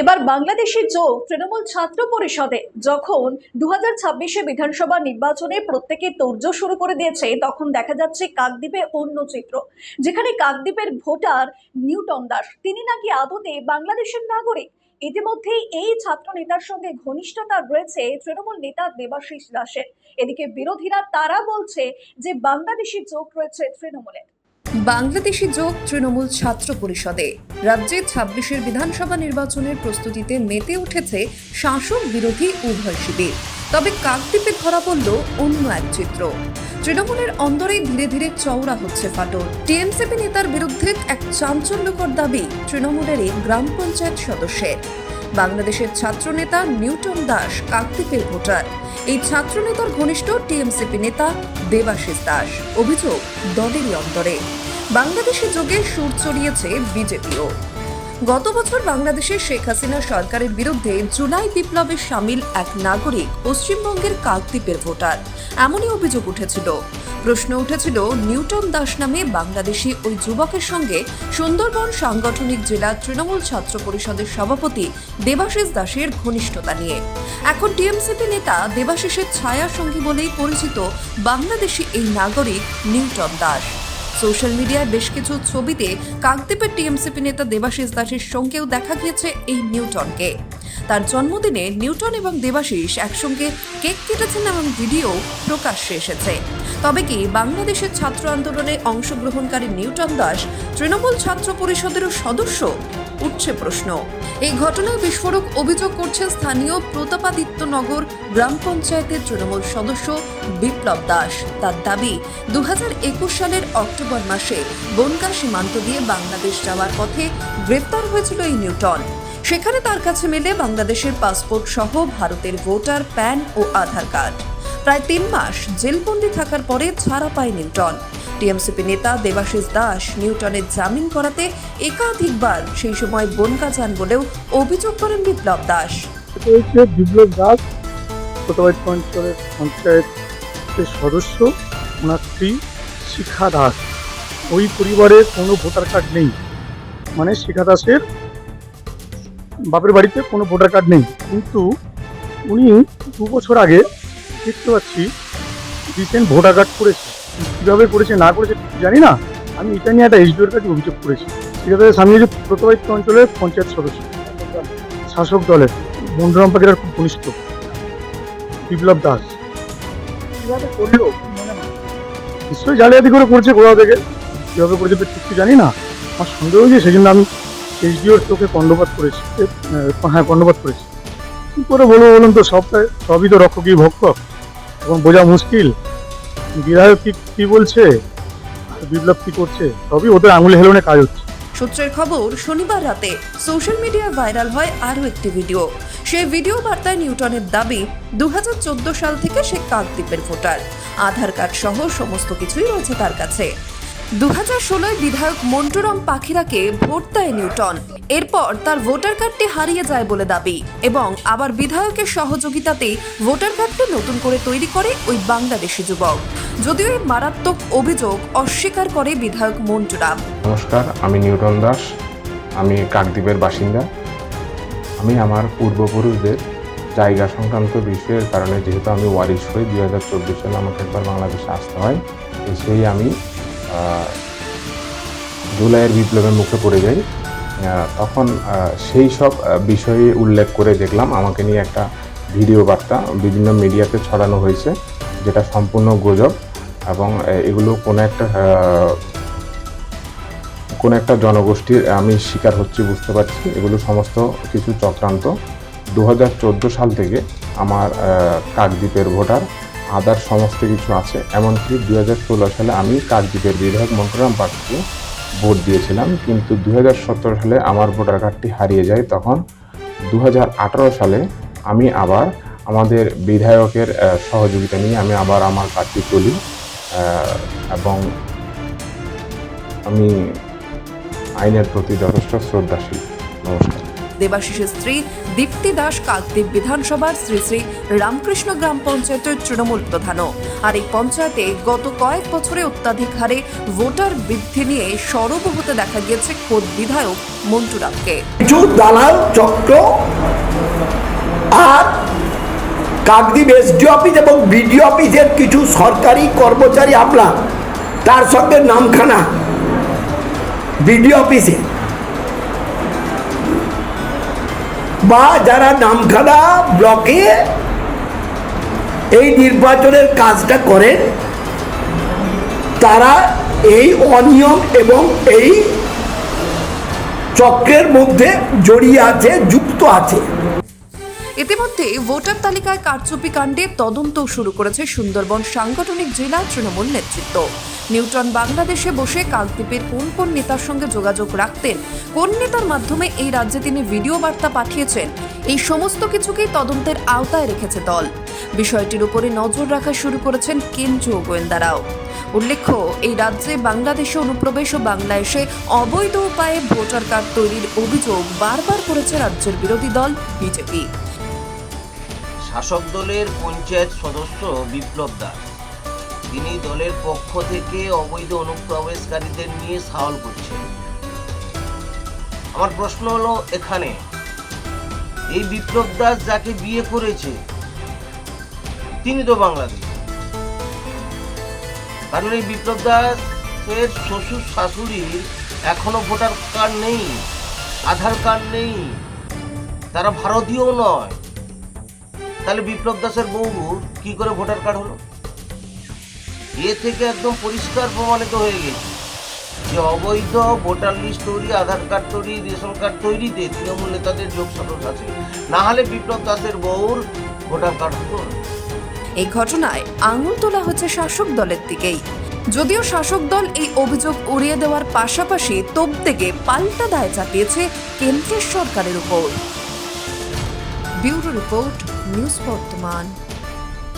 এবার বাংলাদেশি যোগ তৃণমূল ছাত্র পরিষদে। যখন দু হাজার বিধানসভা নির্বাচনে প্রত্যেকে তোড়জোড় শুরু করে দিয়েছে, তখন দেখা যাচ্ছে কাকদ্বীপে অন্য চিত্র। যেখানে কাকদ্বীপের ভোটার নিউটন দাস। তিনি নাকি আদতে বাংলাদেশের নাগরিক। ইতিমধ্যেই এই ছাত্র নেতার সঙ্গে ঘনিষ্ঠতা রয়েছে তৃণমূল নেতা দেবাশিস দাসের। এদিকে বিরোধীরা তারা বলছে যে, বাংলাদেশি যোগ রয়েছে তৃণমূলের। বাংলাদেশি যোগ তৃণমূল ছাত্র পরিষদে রাজ্যে ছাব্বিশের বিধানসভা নির্বাচনের প্রস্তুতিতে মেতে উঠেছে শাসক বিরোধী উভয় শিবির। তবে কাকদ্বীপে ধরা পড়ল অন্য এক চিত্র। তৃণমূলের অন্দরে ধীরে ধীরে চওড়া হচ্ছে ফাটল। টিএমসিপি নেতার বিরুদ্ধে এক চাঞ্চল্যকর দাবি তৃণমূলের এই গ্রাম পঞ্চায়েত সদস্যের। বাংলাদেশের ছাত্রনেতা নিউটন দাস কাকদ্বীপের ভোটার। এই ছাত্র নেতার ঘনিষ্ঠ টিএমসিপি নেতা দেবাশিস দাস। অভিযোগ দলেরই অন্তরে। বাংলাদেশে যোগে সুর চড়িয়েছে বিজেপিও। গত বছর বাংলাদেশের শেখ হাসিনা সরকারের বিরুদ্ধে জুলাই বিপ্লবে সামিল এক নাগরিক, পশ্চিমবঙ্গের কাকদ্বীপের ভোটার। এমনই অভিযোগ উঠেছিল। প্রশ্ন উঠেছিল, নিউটন দাস নামে বাংলাদেশি ওই যুবকের সঙ্গে সুন্দরবন সাংগঠনিক জেলা তৃণমূল ছাত্র পরিষদের সভাপতি দেবাশিস দাসের ঘনিষ্ঠতা নিয়ে। এখন টিএমসিপি নেতা দেবাশিসের ছায়া সঙ্গী বলেই পরিচিত বাংলাদেশি এই নাগরিক নিউটন দাস। সোশ্যাল মিডিয়ায় বেশ কিছু ছবিতে কাকদ্বীপের টিএমসিপি নেতা দেবাশিস দাসের সঙ্গেও দেখা গিয়েছে এই নিউটনকে। তার জন্মদিনে নিউটন এবং দেবাশিস একসঙ্গে কেক কেটেছেন এবং ভিডিও প্রকাশ্যে এসেছে। তবে কি বাংলাদেশের ছাত্র আন্দোলনে অংশগ্রহণকারী নিউটন দাস তৃণমূল ছাত্র পরিষদেরও সদস্য? উঠছে প্রশ্ন। এই ঘটনায় বিস্ফোরক অভিযোগ করছেন স্থানীয় প্রতাপাদিত্যনগর গ্রাম পঞ্চায়েতের তৃণমূল সদস্য বিপ্লব দাস। তার দাবি, দুহাজার একুশ সালের অক্টোবর মাসে বনগা সীমান্ত দিয়ে বাংলাদেশ যাওয়ার পথে গ্রেপ্তার হয়েছিল এই নিউটন। সেখানে তার কাছে মেলে বাংলাদেশের পাসপোর্ট সহ ভারতের ভোটার প্যান ও আধার কার্ড। প্রায় তিন মাস জেলবন্দি থাকার পরে ছাড়া পায় নিউটন। টিএমসিপি নেতা দেবাশিস দাস নিউটনের জামিন করাতে একাধিকবার সেই সময় বনকা যান বলেও অভিযোগ করেন বিপ্লব দাস। বিপ্লব দাস অঞ্চলের পঞ্চায়েতের সদস্য, ওনার স্ত্রী শিখা দাস। ওই পরিবারে কোনো ভোটার কার্ড নেই। মানে শিখা দাসের বাপের বাড়িতে কোনো ভোটার কার্ড নেই। কিন্তু উনি দু বছর আগে দেখতে পাচ্ছি রিসেন্ট ভোটার কার্ড করেছে। কীভাবে করেছে, না করেছে জানি না। আমি এটা নিয়ে একটা এইচডিওর কাছে অভিযোগ করেছি। দাসের স্বামী হচ্ছে প্রতবাড়ি অঞ্চলের পঞ্চায়েত সদস্য, শাসক দলের বন্ধুরাম পাখিরা খুব ঘনিষ্ঠ বিপ্লব দাস। কীভাবে? নিশ্চয়ই জালিয়াতি করে করছে কোথাও থেকে। কীভাবে করেছে তো জানি না। আমার সন্দেহ হয়েছে সেই জন্য আমি এসডিওর চোখে কর্ণপাত করেছি। হ্যাঁ কর্ণপাত করেছি। কি করে বলব বলুন তো, সবটাই, সবই তো রক্ষকই ভক্ষক। এবং বোঝা মুশকিল। বিধায়ক কি কি বলছে? বিপ্লব কি করছে? সবই ওদের আঙুলে হেলনে কাজ হচ্ছে। সূত্রের খবর, শনিবার রাতে সোশ্যাল মিডিয়ায় ভাইরাল হয় আরও একটি ভিডিও। সেই ভিডিও বার্তায় নিউটনের দাবি দু হাজার চোদ্দ সাল থেকে সে কাকদ্বীপের ভোটার। আধার কার্ড সহ সমস্ত কিছুই রয়েছে তার কাছে। দু হাজার ষোলোয় বিধায়ক মন্টুরাম পাখিরাকে ভোট দেয় নিউটন। এরপর তার ভোটার কার্ডটি হারিয়ে যায় বলে দাবি এবং আবার বিধায়কের সহযোগিতাতেই ভোটার কার্ডটি নতুন করে তৈরি করে ওই বাংলাদেশি যুবক। যদিও এই মারাত্মক অভিযোগ অস্বীকার করে বিধায়ক মন্টুরাম নমস্কার, আমি নিউটন দাস, আমি কাকদ্বীপের বাসিন্দা। আমি আমার পূর্বপুরুষদের জায়গা সংক্রান্ত বিষয়ের কারণে যেহেতু আমি ওয়ারিশ হই, দুই হাজার চব্বিশ সালে আমাকে একবার বাংলাদেশে আসতে হয়, এসেই আমি জুলাইয়ের বিপ্লবের মুখে পড়ে যাই। তখন সেই সব বিষয়ে উল্লেখ করে দেখলাম। আমাকে নিয়ে একটা ভিডিও বার্তা বিভিন্ন মিডিয়াতে ছড়ানো হয়েছে, যেটা সম্পূর্ণ গুজব এবং এগুলো কোনো একটা কোনো একটা জনগোষ্ঠীর আমি শিকার হচ্ছি, বুঝতে পারছি। এগুলো সমস্ত কিছু চক্রান্ত। দু হাজার চোদ্দ সাল থেকে আমার কাকদ্বীপের ভোটার, আদার সমস্ত কিছু আছে। এমনকি দু হাজার ষোলো সালে আমি কাকদ্বীপের বিধায়ক মন্টুরাম পার্টিকে ভোট দিয়েছিলাম, কিন্তু দু হাজার সতেরো সালে আমার ভোটার কার্ডটি হারিয়ে যায় তখন। দু হাজার আঠেরো সালে আমি আবার আমাদের বিধায়কের সহযোগিতা নিয়ে আমি আবার আমার কার্ডটি তুলি এবং আমি আইনের প্রতি যথেষ্ট শ্রদ্ধাশীল। নমস্কার। দেবাশিসের স্ত্রী দীপ্তি দাস কাকদ্বীপ বিধানসভার শ্রী শ্রী রামকৃষ্ণ গ্রাম পঞ্চায়েতের তৃণমূল প্রধানও। আর এই পঞ্চায়েতে গত কয়েক বছরে অত্যাধিক হারে ভোটার বৃদ্ধি নিয়ে সরব হতে দেখা গিয়েছে খোদ বিধায়ক মন্টু রামকে। কিছু দালাল, চক্র আর কাকদ্বীপ এসডি অফিস এবং বিডিও অফিসের কিছু সরকারি কর্মচারী আমলা, তার সঙ্গে নামখানা। বিডিও অফিসে বা যারা নামখানা ব্লকে এই নির্বাচনের কাজটা করেন, তারা এই অনিয়ম এবং এই চক্রের মধ্যে জড়িয়ে আছে, যুক্ত আছে। ইতিমধ্যে ভোটার তালিকায় কারচুপি কাণ্ডে তদন্ত শুরু করেছে সুন্দরবন সাংগঠনিক জেলা তৃণমূল নেতৃত্ব। নিউটন বাংলাদেশে বসে কাকদ্বীপের কোন কোন নেতার সঙ্গে যোগাযোগ রাখতেন, কোন নেতার মাধ্যমে এই রাজ্যে তিনি ভিডিও বার্তা পাঠিয়েছেন, এই সমস্ত কিছুকেই তদন্তের আওতায় রেখেছে দল। বিষয়টির উপরে নজর রাখা শুরু করেছেন কেন্দ্রীয় গোয়েন্দারাও। উল্লেখ্য, এই রাজ্যে বাংলাদেশে অনুপ্রবেশ ও বাংলাদেশে অবৈধ উপায়ে ভোটার কার্ড তৈরির অভিযোগ বারবার করেছে রাজ্যের বিরোধী দল, বিজেপি। শাসক দলের পঞ্চায়েত সদস্য বিপ্লব দাস। তিনি দলের পক্ষ থেকে অবৈধ অনুপ্রবেশকারীদের নিয়ে সাওয়াল করছেন। আমার প্রশ্ন হলো, এখানে এই বিপ্লব দাস যাকে বিয়ে করেছে, তিনি তো বাংলাদেশ। কারণ এই বিপ্লব দাসের শ্বশুর শাশুড়ির এখনও ভোটার কার্ড নেই, আধার কার্ড নেই, তারা ভারতীয় নয়। তাহলে বিপ্লব দাসের বউর কি করে ভোটার কার্ড হলো? এ থেকে একদম পরিষ্কার প্রমাণিত হয়ে গেছে যে অবৈধ ভোটার লিস্ট তৈরি, আধার কার্ড তৈরি, রেশন কার্ড তৈরিতে তৃণমূল নেতাদের যোগ সাধন আছে। না হলে বিপ্লব দাসের বউর ভোটার কার্ড হতো এই ঘটনায় আঙুল তোলা হচ্ছে শাসক দলের দিকেই। যদিও শাসক দল এই অভিযোগ উড়িয়ে দেওয়ার পাশাপাশি তোপ থেকে পাল্টা দায় চাপিয়েছে কেন্দ্রের সরকারের উপর। Bureau report News Portman.